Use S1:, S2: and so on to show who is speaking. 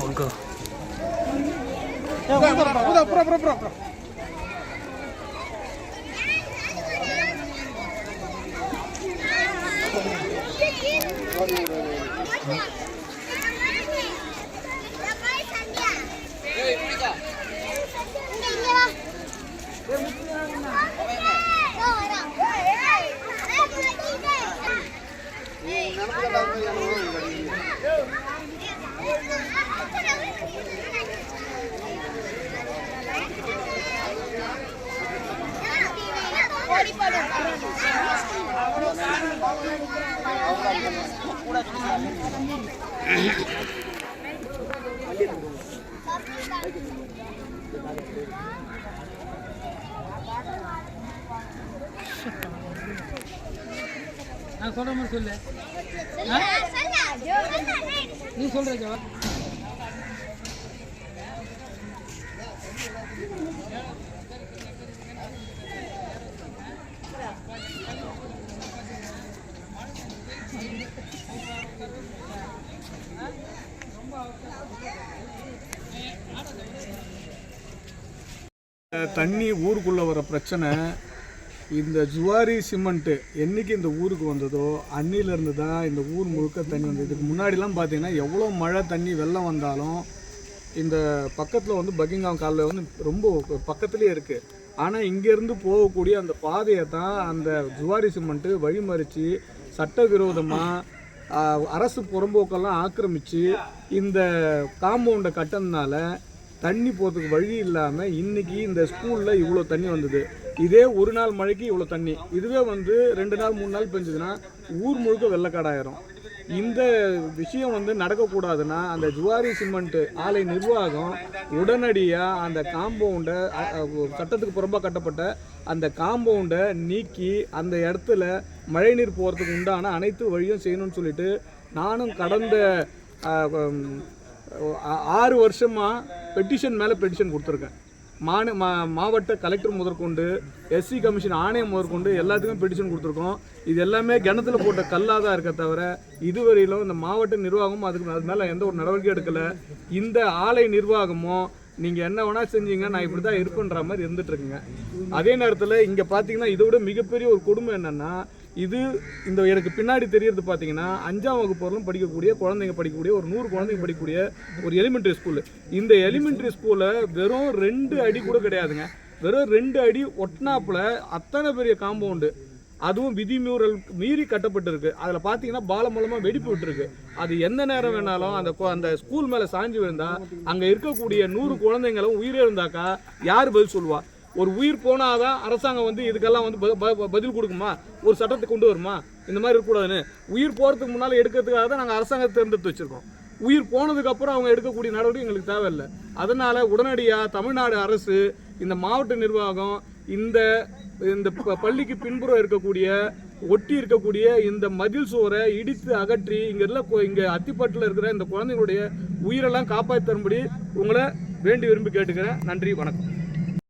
S1: 뭔가 야, 오다, 오다, 오다, 불어, 불어, 불어, 불어.
S2: 어 நான் சொல்ற மாதிரி சொல்லு. நீ சொல்ற ஜவா.
S1: தண்ணி ஊருக்குள்ளே வர பிரச்சனை இந்த ஜுவாரி சிமெண்ட்டு என்னைக்கு இந்த ஊருக்கு வந்ததோ அன்னிலேருந்து தான் இந்த ஊர் முழுக்க தண்ணி வந்தது. இதுக்கு முன்னாடிலாம் பார்த்தீங்கன்னா எவ்வளோ மழை தண்ணி வெள்ளம் வந்தாலும் இந்த பக்கத்தில் வந்து பக்கிங்காம் காலில் வந்து ரொம்ப பக்கத்துலேயே இருக்குது ஆனால் இங்கேருந்து போகக்கூடிய அந்த பாதையை தான் அந்த ஜுவாரி சிமெண்ட்டு வழிமறித்து சட்டவிரோதமாக அரசு புறம்போக்கெல்லாம் ஆக்கிரமித்து இந்த காம்பவுண்டை கட்டினதுனால தண்ணி போகிறதுக்கு வழி இல்லாமல் இன்னைக்கு இந்த ஸ்கூலில் இவ்வளோ தண்ணி வந்தது. இதே ஒரு நாள் மழைக்கு இவ்வளோ தண்ணி. இதுவே வந்து ரெண்டு நாள் மூணு நாள் பெஞ்சதுன்னா ஊர் முழுக்க வெள்ளக்காடாயிரும். இந்த விஷயம் வந்து நடக்கக்கூடாதுன்னா அந்த ஜுவாரி சிமெண்ட் ஆலை நிர்வாகம் உடனடியாக அந்த காம்பவுண்டை சட்டத்துக்கு புறம்பாக கட்டப்பட்ட அந்த காம்பவுண்டை நீக்கி அந்த இடத்துல மழைநீர் போகிறதுக்கு உண்டான அனைத்து வழியும் செய்யணும்னு சொல்லிட்டு நானும் கடந்த ஆறு வருஷமாக பெட்டிஷன் மேலே பெட்டிஷன் கொடுத்துருக்கேன். மாநில மா மாவட்ட கலெக்டர் முதற்கொண்டு எஸ்சி கமிஷன் ஆணையம் முதற்கொண்டு எல்லாத்துக்கும் பெட்டிஷன் கொடுத்துருக்கோம். இது எல்லாமே கிணத்துல போட்ட கல்லாக தான் இருக்க தவிர இதுவரையிலும் இந்த மாவட்ட நிர்வாகமும் அதுக்கு அது மேலே எந்த ஒரு நடவடிக்கை எடுக்கலை. இந்த ஆலை நிர்வாகமும் நீங்கள் என்ன வேணால் செஞ்சீங்க நான் இப்படி தான் இருப்பேன்ற மாதிரி இருந்துகிட்ருக்குங்க அதே நேரத்தில் இங்கே பார்த்தீங்கன்னா இதை விட மிகப்பெரிய ஒரு கொடுமை என்னென்னா இது இந்த எனக்கு பின்னாடி தெரியறது பார்த்தீங்கன்னா அஞ்சாம் வகுப்பு வரலும் படிக்கக்கூடிய குழந்தைங்க படிக்கக்கூடிய ஒரு நூறு குழந்தைங்க படிக்கக்கூடிய ஒரு எலிமெண்ட்ரி ஸ்கூலு இந்த எலிமெண்ட்ரி ஸ்கூலில் வெறும் ரெண்டு அடி கூட கிடையாதுங்க. வெறும் ரெண்டு அடி ஒட்டினாப்புல அத்தனை பெரிய காம்பவுண்டு அதுவும் விதிமீறல் மீறி கட்டப்பட்டிருக்கு. அதில் பார்த்தீங்கன்னா பாலம் மூலமாக வெடிப்பு விட்டுருக்கு. அது எந்த நேரம் வேணாலும் அந்த அந்த ஸ்கூல் மேலே சாஞ்சு விழுந்தா அங்கே இருக்கக்கூடிய நூறு குழந்தைங்களும் உயிரிழந்தாக்கா யார் பதில் சொல்லுவா? ஒரு உயிர் போனாதான் அரசாங்கம் வந்து இதுக்கெல்லாம் வந்து ப- பதில் கொடுக்குமா? ஒரு சட்டத்தை கொண்டு வருமா? இந்த மாதிரி இருக்கக்கூடாதுன்னு. உயிர் போகிறதுக்கு முன்னால் எடுக்கிறதுக்காக தான் நாங்கள் அரசாங்கத்தை தேர்ந்தெடுத்து வச்சுருக்கோம். உயிர் போனதுக்கப்புறம் அவங்க எடுக்கக்கூடிய நடவடிக்கை எங்களுக்கு தேவையில்லை. அதனால் உடனடியாக தமிழ்நாடு அரசு இந்த மாவட்ட நிர்வாகம் இந்த இந்த ப- பள்ளிக்கு பின்புறம் இருக்கக்கூடிய ஒட்டி இருக்கக்கூடிய இந்த மதில் சுவரை இடித்து அகற்றி இங்கே எல்லாம் இங்கே அத்திப்பட்டில் இருக்கிற இந்த குழந்தைங்களுடைய உயிரெல்லாம் காப்பாற்றி தரும்படி உங்களை வேண்டி விரும்பி கேட்டுக்கிறேன். நன்றி வணக்கம்.